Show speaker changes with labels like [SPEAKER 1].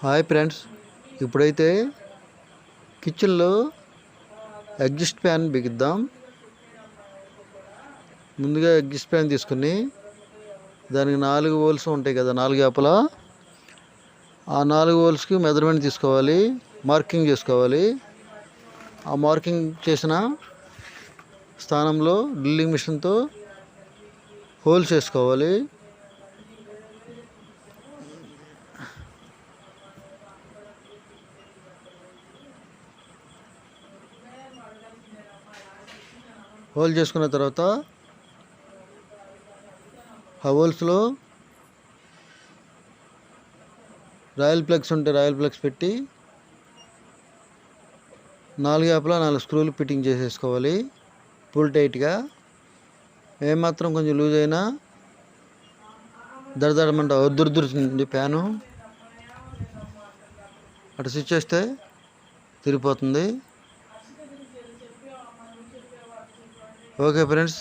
[SPEAKER 1] Hi friends ఇప్పుడైతే కిచెన్లో exist pan బిగిద్దాం. ముందుగా ఎగ్జిస్ట్ ప్యాన్ తీసుకుని దానికి నాలుగు హోల్స్ ఉంటాయి కదా నాలుగు యాపల. ఆ నాలుగు హోల్స్కి మెజర్మెంట్ తీసుకోవాలి మార్కింగ్ చేసుకోవాలి. ఆ మార్కింగ్ చేసిన స్థానంలో డ్రిల్లింగ్ మిషన్తో హోల్స్ వేసుకోవాలి హోల్ చేసుకున్న తర్వాత ఆ హోల్స్లో రాయల్ ప్లగ్స్ ఉంటే రాయల్ ప్లగ్స్ పెట్టి నాలుగు యాప్ల నాలుగు స్క్రూలు ఫిట్టింగ్ చేసేసుకోవాలి ఫుల్ టైట్గా. ఏమాత్రం కొంచెం లూజ్ అయినా దడదడమంట వద్దురుదురుతుంది ఫ్యాను అటు స్విచ్ చేస్తే తిరిగిపోతుంది. Okay friends